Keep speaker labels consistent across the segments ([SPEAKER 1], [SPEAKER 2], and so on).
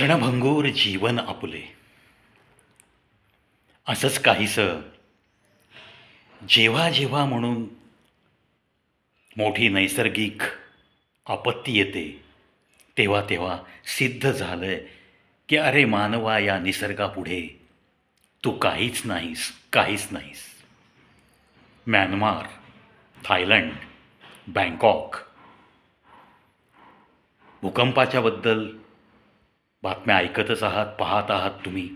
[SPEAKER 1] क्षणभंगूर जीवन आपले. असंच काहीसं जेव्हा जेव्हा म्हणून मोठी नैसर्गिक आपत्ती येते तेव्हा तेव्हा सिद्ध झालं की अरे मानवा या निसर्गापुढे तू काहीच नाहीस काहीच नाहीस. Myanmar Thailand Bangkok. भूकंपाच्याबद्दल बातम्या ऐकतच आहात पाहत आहात तुम्ही.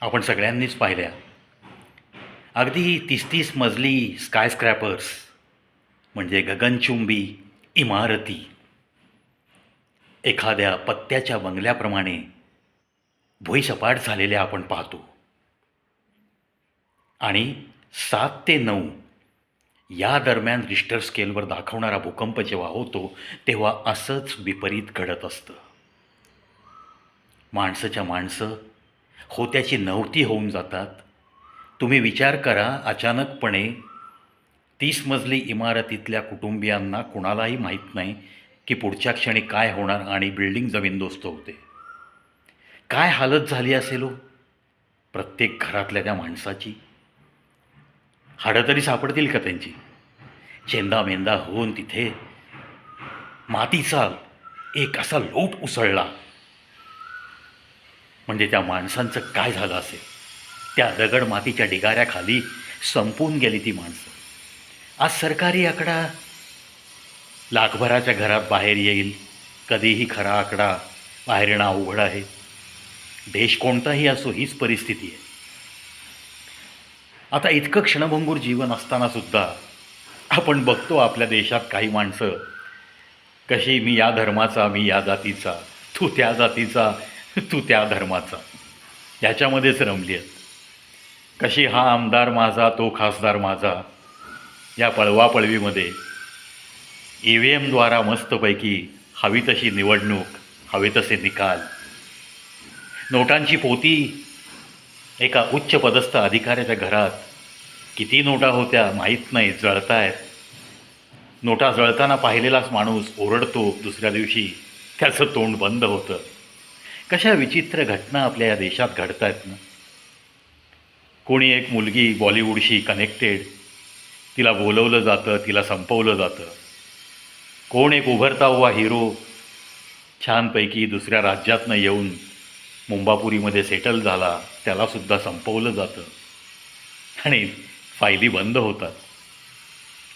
[SPEAKER 1] आपण सगळ्यांनीच पाहिल्या. अगदी तीस तीस मजली स्कायस्क्रॅपर्स म्हणजे गगनचुंबी इमारती. एखाद्या पत्त्याच्या बंगल्याप्रमाणे भुईसपाट झालेल्या आपण पाहतो. आणि सात ते नऊ या दरम्यान रिस्टर स्केलवर दाखवणारा भूकंप जेव्हा होतो तेव्हा असंच विपरीत घडत असतं. माणसाच्या माणसं होत्याची नव्हती होऊन जातात. तुम्ही विचार करा अचानकपणे तीस मजली इमारतीतल्या कुटुंबियांना कुणालाही माहीत नाही की पुढच्या क्षणी काय होणार आणि बिल्डिंग जमीनदोस्त होते. काय हालत झाली असेल? हो प्रत्येक घरातल्या त्या माणसाची. हाडं तरी सापडतील का त्यांची? चेंदा मेंदा होऊन तिथे मातीचा एक असा लोट उसळला. म्हणजे त्या माणसांचं काय झालं असेल? त्या दगड मातीच्या ढिगाऱ्याखाली संपून गेली ती माणसं. आज सरकारी आकडा लाखभराच्या घरात बाहेर येईल. कधीही खरा आकडा बाहेर येणं अवघड आहे. देश कोणताही असो हीच परिस्थिती आहे. आता इतकं क्षणभंगूर जीवन असताना सुद्धा आपण बघतो आपल्या देशात काही माणसं कशी मी या धर्माचा मी या जातीचा तू त्या जातीचा तू त्या धर्माचा. याच्यामध्येच रमली आहेत कशी हा आमदार माझा तो खासदार माझा या पळवापळवीमध्ये ई व्ही एमद्वारा मस्तपैकी हवी तशी निवडणूक हवे तसे निकाल. नोटांची पोती एका उच्च पदस्थ अधिकाऱ्याच्या घरात. किती नोटा होत्या माहीत नाही जळतायत. नोटा जळताना पाहिलेलाच माणूस ओरडतो दुसऱ्या दिवशी त्याचं तोंड बंद होतं. कशा विचित्र घटना आपल्या या देशात घडत आहेत ना? कोणी एक मुलगी बॉलिवूडशी कनेक्टेड तिला बोलवलं जातं तिला संपवलं जातं. कोण एक उभरता हुआ हिरो छानपैकी दुसऱ्या राज्यातनं येऊन मुंबापुरीमध्ये सेटल झाला त्यालासुद्धा संपवलं जातं. आणि फायली बंद होतात.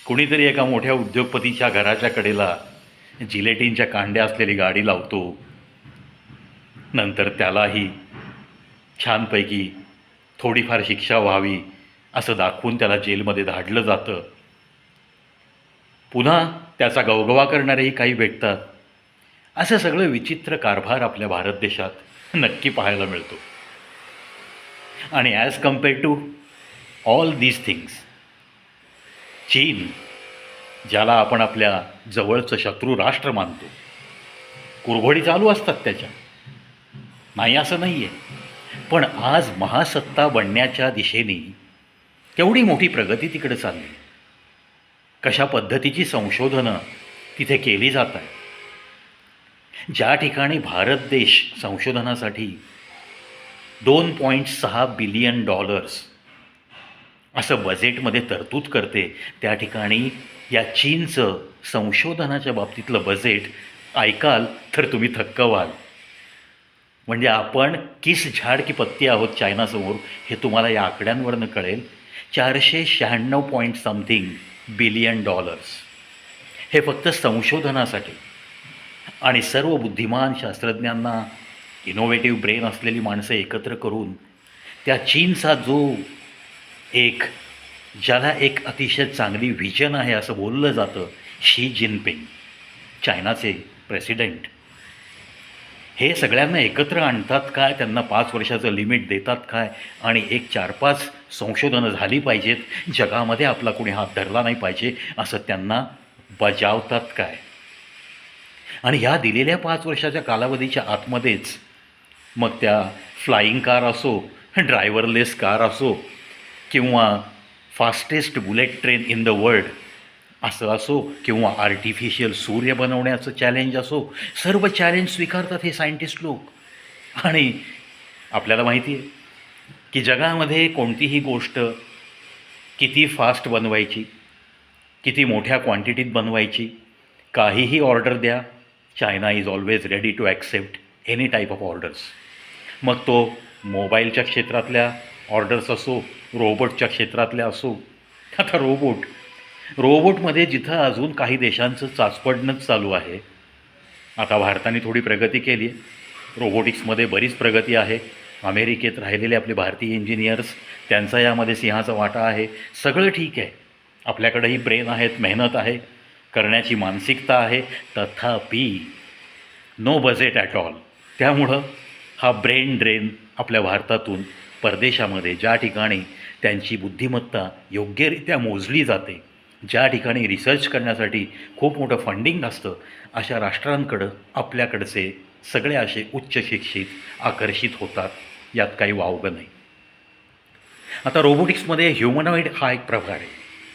[SPEAKER 1] कुणीतरी एका मोठ्या उद्योगपतीच्या घराच्या कडेला जिलेटिनच्या कांड्या असलेली गाडी लावतो नंतर त्यालाही छानपैकी थोडीफार शिक्षा व्हावी असं दाखवून त्याला जेलमध्ये धाडलं जातं. पुन्हा त्याचा गवगवा करणारेही काही भेटतात. असं सगळं विचित्र कारभार आपल्या भारत देशात नक्की पाहायला मिळतो. आणि as compare to all these things चीन ज्याला आपण आपल्या जवळचं शत्रू राष्ट्र मानतो कुरघोडी चालू असतात त्याच्या. नाही असं नाही आहे पण आज महासत्ता बनण्याच्या दिशेने केवढी मोठी प्रगती तिकडे चालली. कशा पद्धतीची संशोधनं तिथे केली जात आहे ज्या ठिकाणी भारत देश संशोधनासाठी दोन पॉईंट सहा बिलियन डॉलर्स असं बजेटमध्ये तरतूद करते त्या ठिकाणी या चीनचं संशोधनाच्या बाबतीतलं बजेट ऐकाल तर तुम्ही थक्क व्हाल. म्हणजे आपण किस झाड की पत्ती आहोत चायनासमोर हे तुम्हाला या आकड्यांवरनं कळेल. चारशे शहाण्णव पॉईंट समथिंग बिलियन डॉलर्स हे फक्त संशोधनासाठी. आणि सर्व बुद्धिमान शास्त्रज्ञांना इनोव्हेटिव्ह ब्रेन असलेली माणसं एकत्र करून त्या चीनचा जो एक ज्याला एक अतिशय चांगली व्हिजन आहे असं बोललं जातं शी जिनपिंग चायनाचे प्रेसिडेंट हे सगळ्यांना एकत्र आणतात काय? त्यांना पाच वर्षाचं लिमिट देतात काय? आणि एक चार पाच संशोधनं झाली पाहिजेत. जगामध्ये आपला कोणी हात धरला नाही पाहिजे असं त्यांना बजावतात काय? आणि ह्या दिलेल्या पाच वर्षाच्या कालावधीच्या आतमध्येच मग त्या फ्लाईंग कार असो ड्रायव्हरलेस कार असो किंवा fastest bullet train in the world असं असो किंवा आर्टिफिशियल सूर्य बनवण्याचं चॅलेंज असो सर्व चॅलेंज स्वीकारतात हे सायंटिस्ट लोक. आणि आपल्याला माहिती आहे की जगामध्ये कोणतीही गोष्ट किती फास्ट बनवायची किती मोठ्या क्वांटिटीत बनवायची काहीही ऑर्डर द्या China is always ready to accept any type of orders मग तो मोबाईलच्या क्षेत्रातल्या ऑर्डर्स असो रोबोटच्या क्षेत्रातल्या असो आता रोबोट रोबोटमध्ये जिथं अजून काही देशांचं चाचपडणंच चालू आहे आता भारताने थोडी प्रगती केली आहे. रोबोटिक्समध्ये बरीच प्रगती आहे. अमेरिकेत राहिलेले आपले भारतीय इंजिनियर्स त्यांचा यामध्ये सिंहाचा वाटा आहे. सगळं ठीक आहे. आपल्याकडेही ब्रेन आहेत मेहनत आहे. करण्याची मानसिकता आहे. तथापि नो बजेट ॲट ऑल त्यामुळं हा ब्रेन ड्रेन आपल्या भारतातून परदेशामध्ये ज्या ठिकाणी त्यांची बुद्धिमत्ता योग्यरित्या मोजली जाते ज्या ठिकाणी रिसर्च करण्यासाठी खूप मोठं फंडिंग असतं अशा राष्ट्रांकडं आपल्याकडचे सगळे असे उच्च शिक्षित आकर्षित होतात यात काही वावगं नाही. आता रोबोटिक्समध्ये ह्युमनॉइड हा एक प्रकार आहे.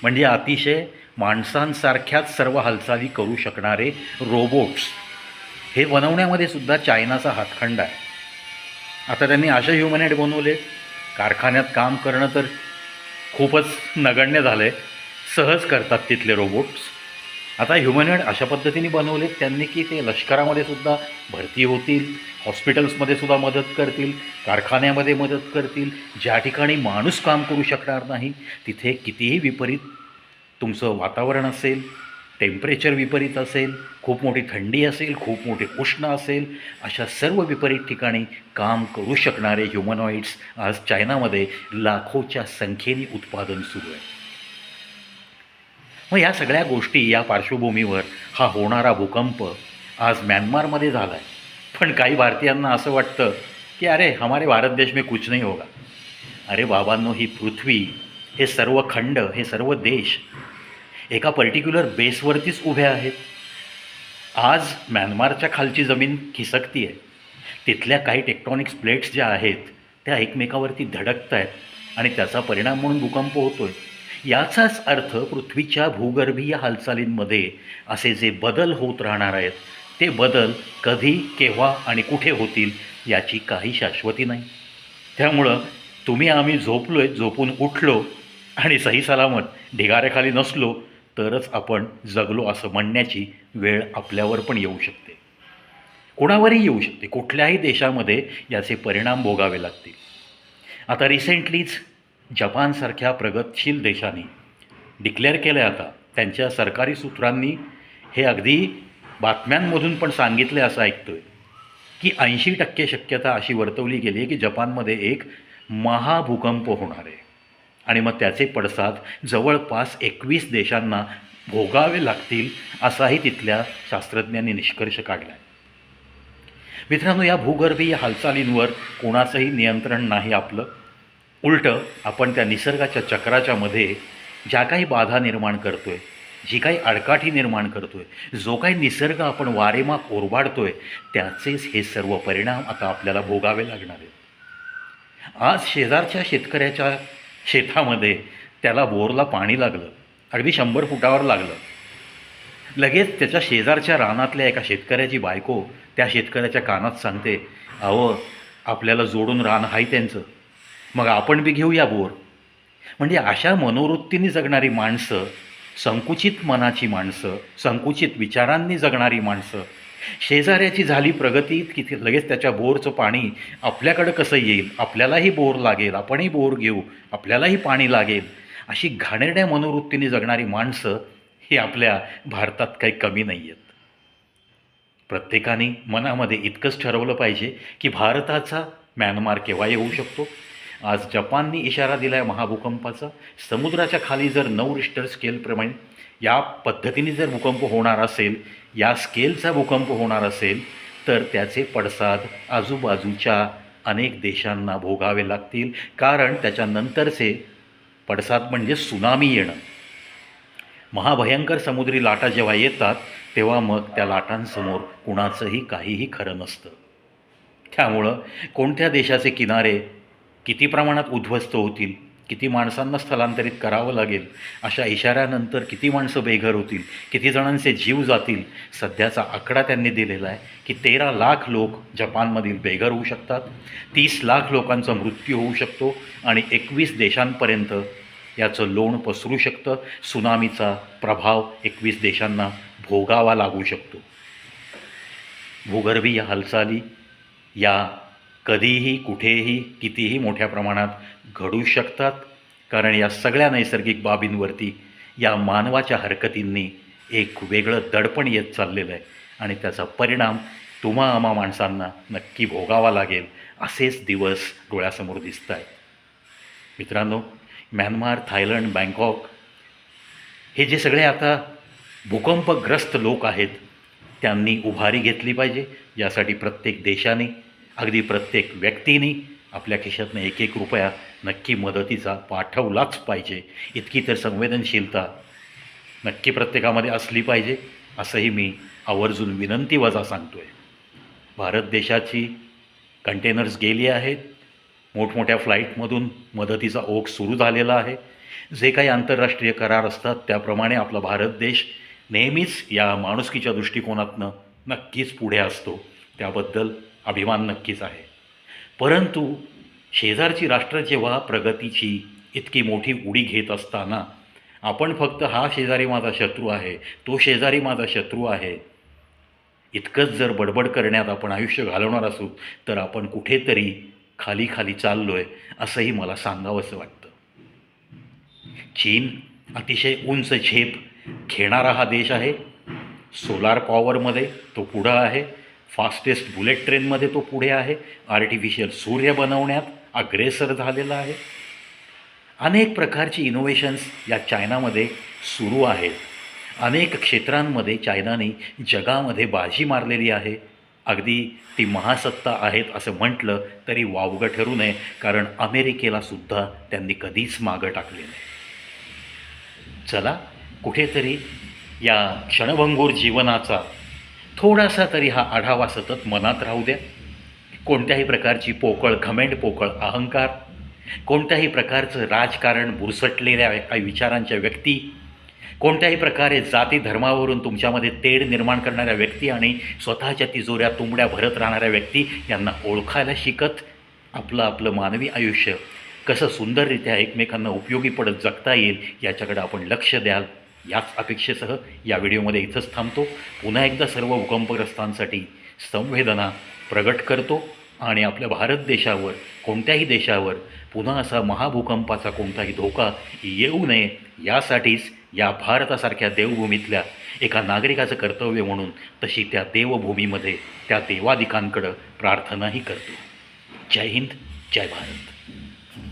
[SPEAKER 1] म्हणजे अतिशय माणसांसारख्याच सर्व हालचाली करू शकणारे रोबोट्स हे बनवण्यामध्ये सुद्धा चायनाचा हातखंड आहे. आता त्यांनी असे ह्युमनॉइड बनवले कारखान्यात काम करणं तर खूपच नगण्य झालं आहे सहज करतात तिथले रोबोट्स आता ह्युमनॉइड अशा पद्धतीने बनवले त्यांनी की ते लष्करामध्ये सुद्धा भरती होतील हॉस्पिटल्समध्ये सुद्धा मदत करतील कारखान्यामध्ये मदत करतील. ज्या ठिकाणी माणूस काम करू शकणार नाही तिथे कितीही विपरीत तुमचं वातावरण असेल टेम्परेचर विपरीत असेल खूप मोठी थंडी असेल खूप मोठी उष्ण असेल अशा सर्व विपरीत ठिकाणी काम करू शकणारे ह्युमनॉइड्स आज चायनामध्ये लाखोच्या संख्येने उत्पादन सुरू आहे. मग या सगळ्या गोष्टी या पार्श्वभूमीवर हा होणारा भूकंप आज म्यानमारमध्ये झाला आहे पण काही भारतीयांना असं वाटतं की अरे हमारे भारत देश में कुछ नाही होगा. अरे बाबांनो ही पृथ्वी हे सर्व खंड हे सर्व देश एका पर्टिक्युलर बेसवरतीच उभे आहेत. आज म्यानमारच्या खालची जमीन खिसकती आहे तिथल्या काही टेक्टॉनिक्स प्लेट्स ज्या आहेत त्या एकमेकावरती धडकत आहेत आणि त्याचा परिणाम म्हणून भूकंप होतो आहे याचाच अर्थ पृथ्वीच्या भूगर्भीय हालचालींमध्ये असे जे बदल होत राहणार आहेत ते बदल कधी केव्हा आणि कुठे होतील याची काही शाश्वती नाही. त्यामुळं तुम्ही आम्ही झोपलो आहे झोपून उठलो आणि सही सलामत ढिगाऱ्याखाली नसलो तरच आपण जगलो असं म्हणण्याची वेळ आपल्यावर पण येऊ शकते. कोणावरही येऊ शकते. कुठल्याही देशामध्ये याचे परिणाम भोगावे लागतील. आता रिसेंटलीच जपानसारख्या प्रगतशील देशांनी डिक्लेअर केलं आहे आता. त्यांच्या सरकारी सूत्रांनी हे अगदी बातम्यांमधून पण सांगितले असं ऐकतो आहे की ऐंशी टक्के शक्यता अशी वर्तवली गेली आहे की जपानमध्ये एक महाभूकंप होणार आहे. आणि मग त्याचे पडसाद जवळपास एकवीस देशांना भोगावे लागतील असाही तिथल्या शास्त्रज्ञांनी निष्कर्ष काढला आहे मित्रांनो या भूगर्भीय हालचालींवर कोणाचंही नियंत्रण नाही आपलं. उलटं आपण त्या निसर्गाच्या चक्राच्या मध्ये ज्या काही बाधा निर्माण करतो आहे जी काही आडकाठी निर्माण करतो आहे जो काही निसर्ग आपण वारेमाप ओरबाडतो आहे त्याचेच हे सर्व परिणाम आता आपल्याला भोगावे लागणार आहेत. आज शेजारच्या शेतकऱ्याच्या शेतामध्ये त्याला बोरला पाणी लागलं अगदी शंभर फुटावर लागलं. लगेच त्याच्या शेजारच्या रानातल्या एका शेतकऱ्याची बायको त्या शेतकऱ्याच्या कानात सांगते अहो आपल्याला जोडून रान आहे त्यांचं. मग आपण बी घेऊया बोर. म्हणजे अशा मनोवृत्तीने जगणारी माणसं संकुचित मनाची माणसं संकुचित विचारांनी जगणारी माणसं शेजाऱ्याची झाली प्रगती की लगेच त्याच्या बोरचं पाणी आपल्याकडं कसं येईल? आपल्यालाही बोर लागेल आपणही बोर घेऊ आपल्यालाही पाणी लागेल. अशी घाणेरड्या मनोवृत्तीने जगणारी माणसं ही आपल्या भारतात काही कमी नाही आहेत प्रत्येकाने मनामध्ये इतकंच ठरवलं पाहिजे की भारताचा म्यानमार केव्हा येऊ शकतो? आज जपाननी इशारा दिला आहे महाभूकंपाचा. समुद्राच्या खाली जर नऊ रिश्टर स्केलप्रमाणे या पद्धतीने जर भूकंप होणार असेल या स्केलचा भूकंप होणार असेल तर त्याचे पडसाद आजूबाजूच्या अनेक देशांना भोगावे लागतील. कारण त्याच्यानंतरचे पडसाद म्हणजे सुनामी येणं. महाभयंकर समुद्री लाटा जेव्हा येतात तेव्हा मग त्या लाटांसमोर कुणाचंही काहीही खरं नसतं. त्यामुळं कोणत्या देशाचे किनारे किती प्रमाणात उद्ध्वस्त होतील किती माणसांना स्थलांतरित करावं लागेल अशा इशाऱ्यानंतर किती माणसं बेघर होतील किती जणांचे जीव जातील सध्याचा आकडा त्यांनी दिलेला आहे की तेरा लाख लोक जपानमधील बेघर होऊ शकतात तीस लाख लोकांचा मृत्यू होऊ शकतो आणि एकवीस देशांपर्यंत याचं लोण पसरू शकतं सुनामीचा प्रभाव एकवीस देशांना भोगावा लागू शकतो. भूगर्भीय हालचाली या कधीही कुठेही कितीही मोठ्या प्रमाणात घडू शकतात. कारण या सगळ्या नैसर्गिक बाबींवरती या मानवाच्या हरकतींनी एक वेगळं दडपण येत चाललेलं आहे. आणि त्याचा परिणाम तुम्हा आम्हा माणसांना नक्की भोगावा लागेल असेच दिवस डोळ्यासमोर दिसत आहेत. मित्रांनो म्यानमार थायलंड बँकॉक हे जे सगळे आता भूकंपग्रस्त लोक आहेत त्यांनी उभारी घेतली पाहिजे. यासाठी प्रत्येक देशाने अगदी प्रत्येक व्यक्तीने आपल्या खिशातनं एक एक रुपया नक्की मदतीचा पाठवलाच पाहिजे. इतकी तर संवेदनशीलता नक्की प्रत्येकामध्ये असली पाहिजे असंही मी आवर्जून विनंती वजा सांगतो आहे भारत देशाची कंटेनर्स गेली आहेत. मोठमोठ्या फ्लाईटमधून मदतीचा ओघ सुरू झालेला आहे. जे काही आंतरराष्ट्रीय करार असतात त्याप्रमाणे आपला भारत देश नेहमीच या माणुसकीच्या दृष्टिकोनातनं नक्कीच पुढे असतो. त्याबद्दल अभिमान नक्कीच आहे. परंतु शेजारची राष्ट्र जेव्हा प्रगतीची इतकी मोठी उडी घेत असताना आपण फक्त हा शेजारी माझा शत्रू आहे तो शेजारी माझा शत्रू आहे इतकंच जर बडबड करण्यात आपण आयुष्य घालवणार असू तर आपण कुठेतरी खाली खाली चाललो आहे असंही मला सांगावंसं वाटतं. चीन अतिशय उंच झेप घेणारा हा देश आहे. सोलार पॉवरमध्ये तो पुढं आहे. फास्टेस्ट बुलेट ट्रेनमध्ये तो पुढे आहे. आर्टिफिशियल सूर्य बनवण्यात अग्रेसर झालेला आहे. अनेक प्रकारची इनोव्हेशन्स या चायनामध्ये सुरू आहेत. अनेक क्षेत्रांमध्ये चायनाने जगामध्ये बाजी मारलेली आहे. अगदी ती महासत्ता आहेत असं म्हटलं तरी वावगं ठरू नये कारण अमेरिकेला सुद्धा त्यांनी कधीच मागं टाकले नाही. चला कुठेतरी या क्षणभंगूर जीवनाचा थोडासा तरी हा आढावा सतत मनात राहू द्या. कोणत्याही प्रकारची पोकळ घमेंड पोकळ अहंकार कोणत्याही प्रकारचं राजकारण बुरसटलेल्या काही विचारांच्या व्यक्ती कोणत्याही प्रकारे जाती धर्मावरून तुमच्यामध्ये तेढ निर्माण करणाऱ्या व्यक्ती आणि स्वतःच्या तिजोऱ्या तुंबड्या भरत राहणाऱ्या व्यक्ती यांना ओळखायला शिकत आपलं आपलं मानवी आयुष्य कसं सुंदररित्या एकमेकांना उपयोगी पडत जगता येईल याच्याकडे आपण लक्ष द्याल. याच अपेक्षेसह या व्हिडिओमध्ये इथंच थांबतो. पुन्हा एकदा सर्व भूकंपग्रस्तांसाठी संवेदना प्रगट करतो आणि आपल्या भारत देशावर कोणत्याही देशावर पुन्हा असा महाभूकंपाचा कोणताही धोका येऊ नये यासाठीच या भारतासारख्या देवभूमीतल्या एका नागरिकाचं कर्तव्य म्हणून तशी त्या देवभूमीमध्ये त्या देवादिकांकडं प्रार्थनाही करतो. जय हिंद जय भारत.